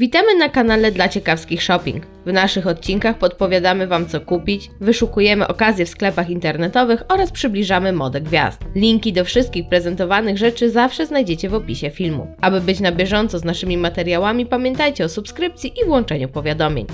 Witamy na kanale dla ciekawskich shopping. W naszych odcinkach podpowiadamy Wam co kupić, wyszukujemy okazje w sklepach internetowych oraz przybliżamy modę gwiazd. Linki do wszystkich prezentowanych rzeczy zawsze znajdziecie w opisie filmu. Aby być na bieżąco z naszymi materiałami, pamiętajcie o subskrypcji i włączeniu powiadomień.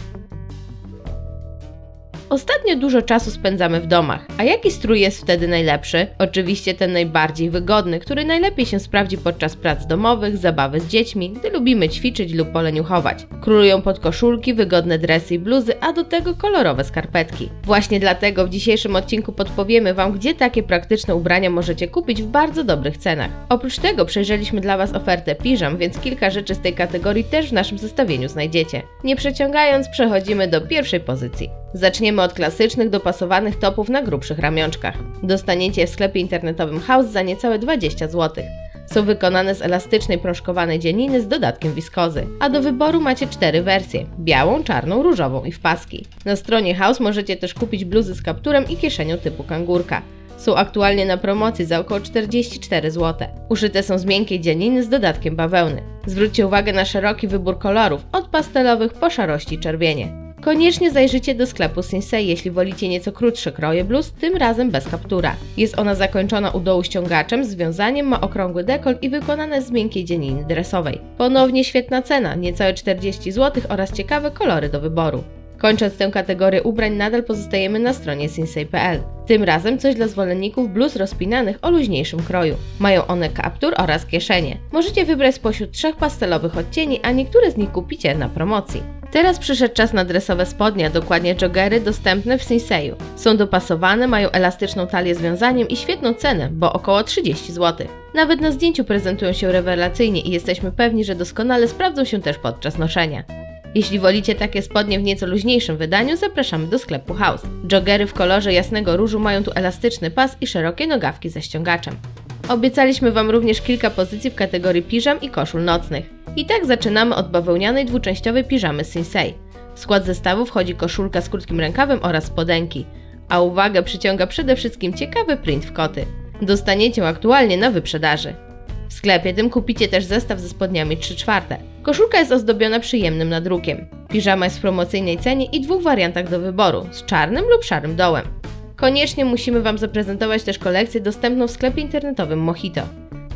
Ostatnio dużo czasu spędzamy w domach. A jaki strój jest wtedy najlepszy? Oczywiście ten najbardziej wygodny, który najlepiej się sprawdzi podczas prac domowych, zabawy z dziećmi, gdy lubimy ćwiczyć lub poleniuchować. Królują podkoszulki, wygodne dresy i bluzy, a do tego kolorowe skarpetki. Właśnie dlatego w dzisiejszym odcinku podpowiemy Wam, gdzie takie praktyczne ubrania możecie kupić w bardzo dobrych cenach. Oprócz tego przejrzeliśmy dla Was ofertę piżam, więc kilka rzeczy z tej kategorii też w naszym zestawieniu znajdziecie. Nie przeciągając, przechodzimy do pierwszej pozycji. Zaczniemy od klasycznych, dopasowanych topów na grubszych ramionczkach. Dostaniecie w sklepie internetowym House za niecałe 20 zł. Są wykonane z elastycznej proszkowanej dzianiny z dodatkiem wiskozy, a do wyboru macie cztery wersje: białą, czarną, różową i w paski. Na stronie House możecie też kupić bluzy z kapturem i kieszenią typu kangurka. Są aktualnie na promocji za około 44 zł. Uszyte są z miękkiej dzianiny z dodatkiem bawełny. Zwróćcie uwagę na szeroki wybór kolorów, od pastelowych po szarości czerwienie. Koniecznie zajrzyjcie do sklepu Sinsei, jeśli wolicie nieco krótsze kroje bluz, tym razem bez kaptura. Jest ona zakończona u dołu ściągaczem, związaniem, ma okrągły dekolt i wykonane z miękkiej dzianiny dresowej. Ponownie świetna cena, niecałe 40 zł oraz ciekawe kolory do wyboru. Kończąc tę kategorię ubrań, nadal pozostajemy na stronie sinsei.pl. Tym razem coś dla zwolenników bluz rozpinanych o luźniejszym kroju. Mają one kaptur oraz kieszenie. Możecie wybrać spośród trzech pastelowych odcieni, a niektóre z nich kupicie na promocji. Teraz przyszedł czas na dresowe spodnie, a dokładnie joggery dostępne w Sinseju. Są dopasowane, mają elastyczną talię z wiązaniem i świetną cenę, bo około 30 zł. Nawet na zdjęciu prezentują się rewelacyjnie i jesteśmy pewni, że doskonale sprawdzą się też podczas noszenia. Jeśli wolicie takie spodnie w nieco luźniejszym wydaniu, zapraszamy do sklepu House. Joggery w kolorze jasnego różu mają tu elastyczny pas i szerokie nogawki ze ściągaczem. Obiecaliśmy Wam również kilka pozycji w kategorii piżam i koszul nocnych. I tak zaczynamy od bawełnianej dwuczęściowej piżamy Sinsei. W skład zestawu wchodzi koszulka z krótkim rękawem oraz spodenki, a uwagę przyciąga przede wszystkim ciekawy print w koty. Dostaniecie ją aktualnie na wyprzedaży. W sklepie tym kupicie też zestaw ze spodniami 3 czwarte. Koszulka jest ozdobiona przyjemnym nadrukiem. Piżama jest w promocyjnej cenie i dwóch wariantach do wyboru, z czarnym lub szarym dołem. Koniecznie musimy Wam zaprezentować też kolekcję dostępną w sklepie internetowym Mojito.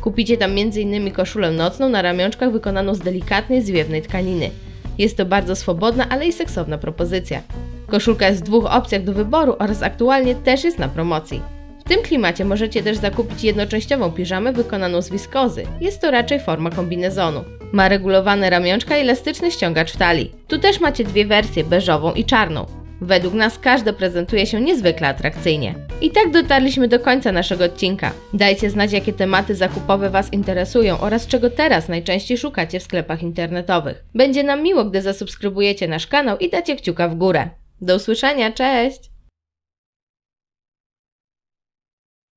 Kupicie tam m.in. koszulę nocną na ramionczkach wykonaną z delikatnej, zwiewnej tkaniny. Jest to bardzo swobodna, ale i seksowna propozycja. Koszulka jest w dwóch opcjach do wyboru oraz aktualnie też jest na promocji. W tym klimacie możecie też zakupić jednoczęściową piżamę wykonaną z wiskozy. Jest to raczej forma kombinezonu. Ma regulowane ramionczka i elastyczny ściągacz w talii. Tu też macie dwie wersje, beżową i czarną. Według nas każda prezentuje się niezwykle atrakcyjnie. I tak dotarliśmy do końca naszego odcinka. Dajcie znać, jakie tematy zakupowe Was interesują oraz czego teraz najczęściej szukacie w sklepach internetowych. Będzie nam miło, gdy zasubskrybujecie nasz kanał i dacie kciuka w górę. Do usłyszenia, cześć!